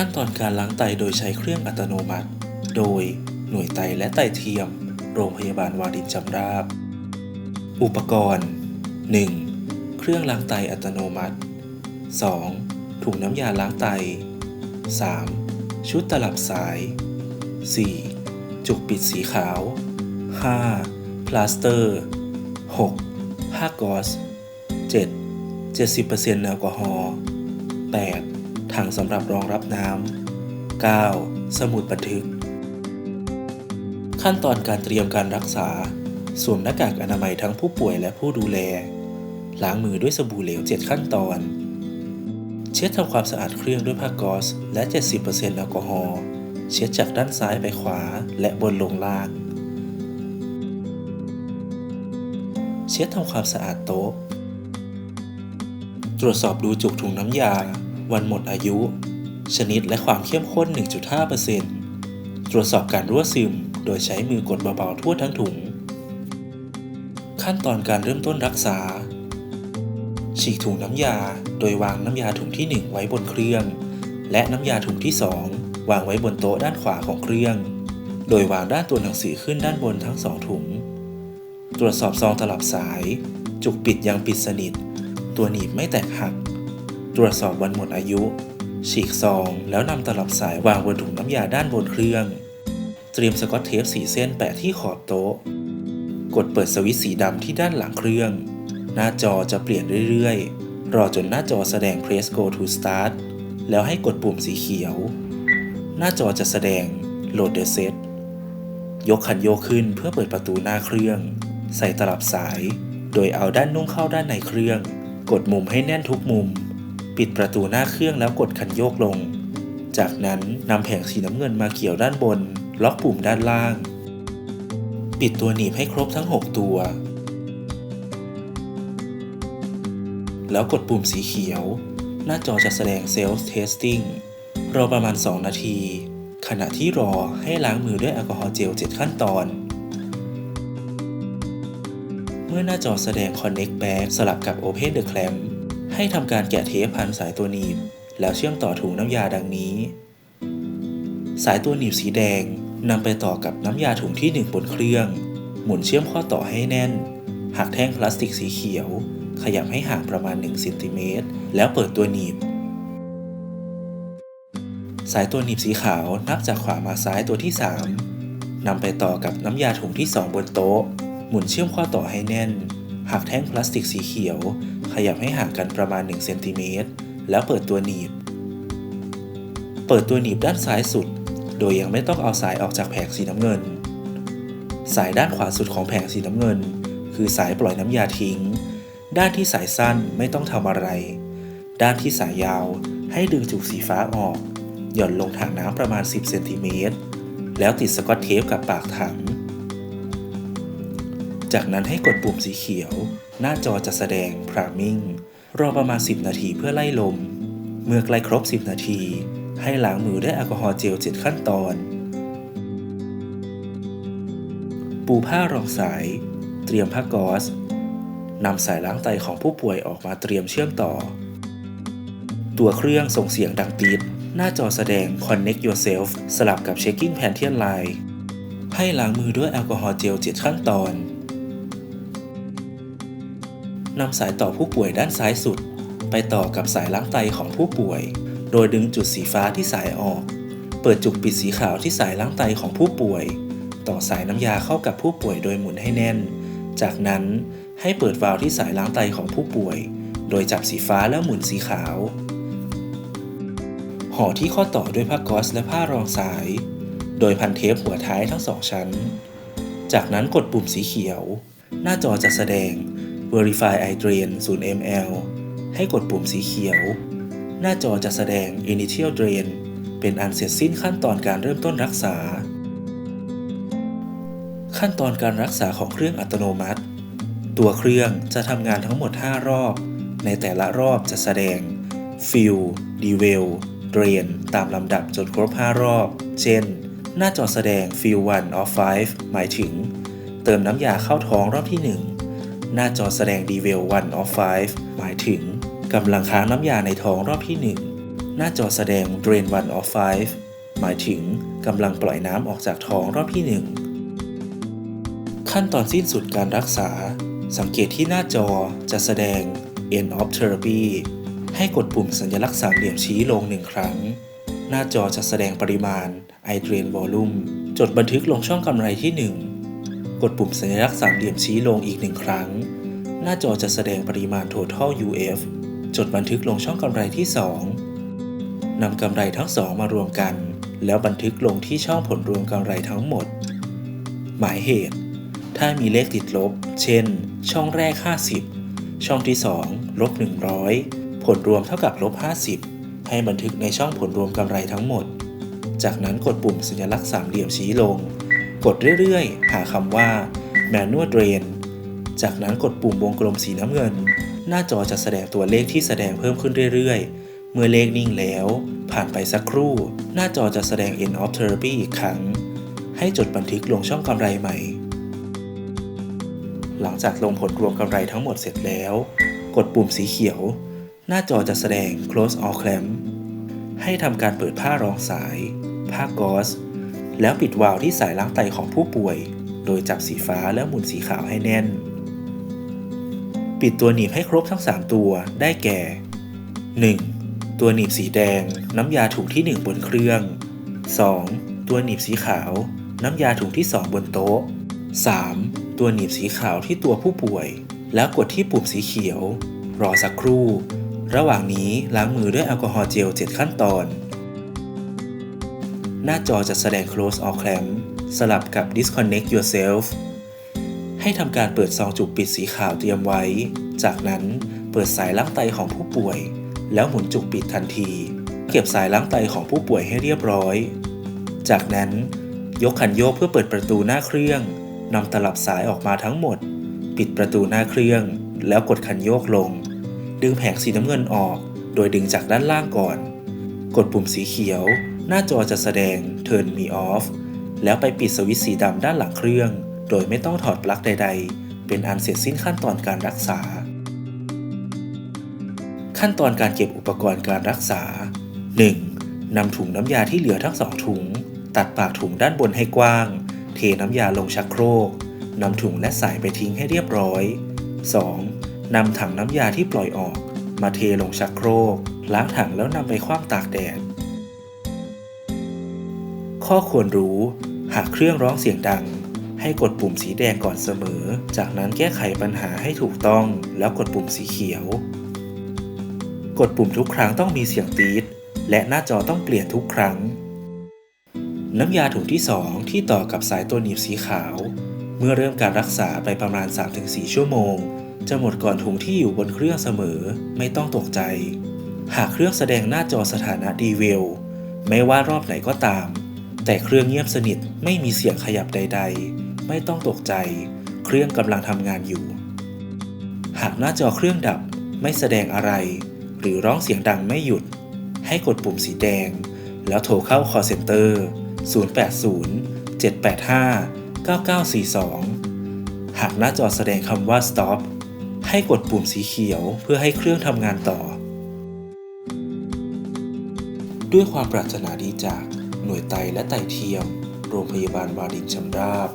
ขั้นตอนการล้างไตโดยใช้เครื่องอัตโนมัติ โดยหน่วยไตและไตเทียม โรงพยาบาลวารินจำราบ อุปกรณ์ 1. เครื่องล้างไตอัตโนมัติ 2. ถุงน้ำยาล้างไต 3. ชุดตลับสาย 4. จุกปิดสีขาว 5. พลาสเตอร์ 6. ผ้ากอซ 7. 70%แอลกอฮอล์ 8. ถังสำหรับรองรับน้ำ 9. สมุดบันทึก ขั้นตอนการเตรียมการรักษา สวมหน้ากากอนามัยทั้งผู้ป่วยและผู้ดูแล ล้างมือด้วยสบู่เหลว 7 ขั้นตอน เช็ดทำความสะอาดเครื่องด้วยผ้ากอซและ 70%แอลกอฮอล์ เช็ดจากด้านซ้ายไปขวาและบนลงล่าง เช็ดทำความสะอาดโต๊ะตรวจสอบดูจุกถุงน้ำยา วันหมดอายุ ชนิดและความเข้มข้น 1.5%ตรวจสอบการรั่วซึม โดยใช้มือกดเบาๆทั่วทั้งถุง ขั้นตอนการเริ่มต้นรักษา ฉีกถุงน้ำยา โดยวางน้ำยาถุงที่ 1 ไว้บนเครื่อง และน้ำยาถุงที่ 2 วางไว้บนโต๊ะด้านขวาของเครื่อง โดยวางด้านตัวหนังสือขึ้นด้านบนทั้งสองถุง ตรวจสอบซองตลับสาย จุกปิดยังปิดสนิท ตัวหนีบไม่แตกหัก ตรวจสอบวันหมดอายุ ฉีกซอง แล้วนำตลับสายวางบนถุงน้ำยาด้านบนเครื่อง เตรียมสกอตเทปสีเส้นแปะที่ขอบโต๊ะ กดเปิดสวิตช์สีดำที่ด้านหลังเครื่อง หน้าจอจะเปลี่ยนเรื่อยๆ รอจนหน้าจอแสดง Press Go to Start แล้วให้กดปุ่มสีเขียว หน้าจอจะแสดง Load the Set ยกคันโยกขึ้นเพื่อเปิดประตูหน้าเครื่อง ใส่ตลับสาย โดยเอาด้านนุ่งเข้าด้านในเครื่อง กดมุมให้แน่นทุกมุม ปิดประตูหน้าเครื่องแล้วกดคันโยกลง จากนั้นนำแผงสีน้ำเงินมาเกี่ยวด้านบน ล็อกปุ่มด้านล่าง ปิดตัวหนีบให้ครบทั้ง 6 ตัว แล้วกดปุ่มสีเขียว หน้าจอจะแสดง Self Testing รอประมาณ 2 นาที ขณะที่รอให้ล้างมือด้วยแอลกอฮอล์เจล 7 ขั้นตอนเมื่อหน้าจอแสดง Connect Back สลับกับ Open the Clamp ให้ทำการแกะเทปพันสายตัวหนีบ แล้วเชื่อมต่อถุงน้ำยาดังนี้ สายตัวหนีบสีแดงนำไปต่อกับน้ำยาถุงที่ 1 บนเครื่อง หมุนเชื่อมข้อต่อให้แน่น หักแท่งพลาสติกสีเขียว ขยับให้ห่างประมาณ1เซนติเมตรแล้วเปิดตัวหนีบ สายตัวหนีบสีขาวนับจากขวามาซ้ายตัวที่ 3นำไปต่อกับน้ำยาถุงที่ 2 บนโต๊ะ หมุนเชื่อมข้อต่อให้แน่น หักแท่งพลาสติกสีเขียว ขยับให้ห่างกันประมาณ1เซนติเมตรแล้วเปิดตัวหนีบ เปิดตัวหนีบด้านซ้ายสุด โดยยังไม่ต้องเอาสายออกจากแผงสีน้ำเงิน สายด้านขวาสุดของแผงสีน้ำเงิน คือสายปล่อยน้ำยาทิ้ง ด้านที่สายสั้นไม่ต้องทำอะไร ด้านที่สายยาวให้ดึงจุกสีฟ้าออก หย่อนลงถังน้ำประมาณ 10เซนติเมตรแล้วติดสกอตเทปกับปากถัง จากนั้นให้กดปุ่มสีเขียว หน้าจอจะแสดง priming รอประมาณ 10 นาทีเพื่อไล่ลม เมื่อใกล้ครบ 10 นาที ให้ล้างมือด้วยแอลกอฮอล์เจล 7 ขั้นตอน ปูผ้ารองสาย เตรียมผ้ากอซนำสายล้างไตของผู้ป่วยออกมาเตรียมเชื่อมต่อ ตัวเครื่องส่งเสียงดังปี๊ดหน้าจอแสดง Connect Yourself สลับกับ Checking Pantheon Line ให้ล้างมือด้วยแอลกอฮอล์เจล 7 ขั้นตอน นำสายต่อผู้ป่วยด้านซ้ายสุด ไปต่อกับสายล้างไตของผู้ป่วย โดยดึงจุดสีฟ้าที่สายออก เปิดจุกปิดสีขาวที่สายล้างไตของผู้ป่วย ต่อสายน้ำยาเข้ากับผู้ป่วยโดยหมุนให้แน่น จากนั้นให้เปิดวาล์วที่สายล้างไตของผู้ป่วย โดยจับสีฟ้าแล้วหมุนสีขาว ห่อที่ข้อต่อด้วยผ้าก๊อซและผ้ารองสาย โดยพันเทปหัวท้ายทั้งสองชั้น จากนั้นกดปุ่มสีเขียว หน้าจอจะแสดง Verify i Drain 0 ml ให้กดปุ่มสีเขียว หน้าจอจะแสดง Initial Drain เป็นอันเสร็จสิ้นขั้นตอนการเริ่มต้นรักษา ขั้นตอนการรักษาของเครื่องอัตโนมัติ ตัวเครื่องจะทำงานทั้งหมด 5 รอบ ในแต่ละรอบจะแสดง Fill Devel Drain ตามลำดับจนครบ 5 รอบ เช่น หน้าจอแสดง Fill 1 of 5 หมายถึง เติมน้ำยาเข้าท้องรอบที่ 1 หน้าจอแสดง Devel 1 of 5 หมายถึงกำลังค้างน้ำยาในท้องรอบที่ 1 หน้าจอแสดง Drain 1 of 5 หมายถึงกำลังปล่อยน้ำออกจากท้องรอบที่ 1 ขั้นตอนสิ้นสุดการรักษา สังเกตที่หน้าจอจะแสดง End of Therapy ให้กดปุ่มสัญลักษณ์สามเหลี่ยมชี้ลงหนึ่งครั้ง หน้าจอจะแสดงปริมาณ i Drain Volume จดบันทึกลงช่องกำไรที่ 1 กดปุ่มสัญลักษณ์สามเหลี่ยมชี้ลงอีกหนึ่งครั้ง หน้าจอจะแสดงปริมาณ Total UF จดบันทึกลงช่องกำไรที่ 2นำกำไรทั้งสองมารวมกัน แล้วบันทึกลงที่ช่องผลรวมกำไรทั้งหมด หมายเหตุ ถ้ามีเลขติดลบ เช่น ช่องแรก 50 ช่องที่ 2 ลบ 100 ผลรวมเท่ากับลบ 50 ให้บันทึกในช่องผลรวมกำไรทั้งหมด จากนั้นกดปุ่มสัญลักษณ์สามเหลี่ยมชี้ลง กดเรื่อยๆ หาคำว่า Manual Drain จากนั้นกดปุ่มวงกลมสีน้ำเงิน หน้าจอจะแสดงตัวเลขที่แสดงเพิ่มขึ้นเรื่อยๆ เมื่อเลขนิ่งแล้ว ผ่านไปสักครู่ หน้าจอจะแสดง End of Therapy อีกครั้ง ให้จดบันทึกลงช่องกำไรใหม่ หลังจากลงผลรวมกำไรทั้งหมดเสร็จแล้ว กดปุ่มสีเขียว หน้าจอจะแสดง close all clamp ให้ทำการเปิดผ้ารองสาย ผ้ากอซ แล้วปิดวาล์วที่สายล้างไตของผู้ป่วย โดยจับสีฟ้าแล้วหมุนสีขาวให้แน่น ปิดตัวหนีบให้ครบทั้ง 3 ตัวได้แก่ 1. ตัวหนีบสีแดง น้ำยาถุงที่ 1 บนเครื่อง 2. ตัวหนีบสีขาว น้ำยาถุงที่ 2 บนโต๊ะ 3. ตัวหนีบสีขาวที่ตัวผู้ป่วย แล้วกดที่ปุ่มสีเขียว รอสักครู่ ระหว่างนี้ล้างมือด้วยแอลกอฮอล์เจล 7 ขั้นตอน หน้าจอจะแสดง close all clamp สลับกับ disconnect yourself ให้ทำการเปิดซองจุกปิดสีขาวเตรียมไว้ จากนั้นเปิดสายล้างไตของผู้ป่วย แล้วหมุนจุกปิดทันที เก็บสายล้างไตของผู้ป่วยให้เรียบร้อย จากนั้นยกคันโยกเพื่อเปิดประตูหน้าเครื่องนำตลับสายออกมาทั้งหมด ปิดประตูหน้าเครื่อง แล้วกดคันโยกลง ดึงแผงสีน้ำเงินออก โดยดึงจากด้านล่างก่อน กดปุ่มสีเขียว หน้าจอจะแสดง Turn me off แล้วไปปิดสวิตช์สีดำด้านหลังเครื่อง โดยไม่ต้องถอดปลั๊กใด ๆ เป็นอันเสร็จสิ้นขั้นตอนการรักษา ขั้นตอนการเก็บอุปกรณ์การรักษา 1. นำถุงน้ำยาที่เหลือทั้งสองถุง ตัดปากถุงด้านบนให้กว้าง เทน้ำยาลงชักโครกนำถุงและสายไปทิ้งให้เรียบร้อย 2. นำถังน้ำยาที่ปล่อยออก มาเทลงชักโครก ล้างถังแล้วนำไปคว่ำตากแดด ข้อควรรู้ หากเครื่องร้องเสียงดัง ให้กดปุ่มสีแดงก่อนเสมอ จากนั้นแก้ไขปัญหาให้ถูกต้อง แล้วกดปุ่มสีเขียว กดปุ่มทุกครั้งต้องมีเสียงตีดและหน้าจอต้องเปลี่ยนทุกครั้ง น้ำยาถุงที่ 2 ที่ต่อกับสายตัวหนีบสีขาว เมื่อเริ่มการรักษาไปประมาณ 3-4 ชั่วโมง จะหมดก่อนถุงที่อยู่บนเครื่องเสมอ ไม่ต้องตกใจ หากเครื่องแสดงหน้าจอสถานะดีเวลไม่ว่ารอบไหนก็ตาม แต่เครื่องเงียบสนิทไม่มีเสียงขยับใด ๆ ไม่ต้องตกใจ เครื่องกำลังทำงานอยู่ หากหน้าจอเครื่องดับไม่แสดงอะไร หรือร้องเสียงดังไม่หยุด ให้กดปุ่มสีแดง แล้วโทรเข้า call center 080 785 9942 หากหน้าจอแสดงคำว่า stop ให้กดปุ่มสีเขียวเพื่อให้เครื่องทำงานต่อ ด้วยความปรารถนาดีจาก หน่วยไตและไตเทียม โรงพยาบาลวารินชำราบ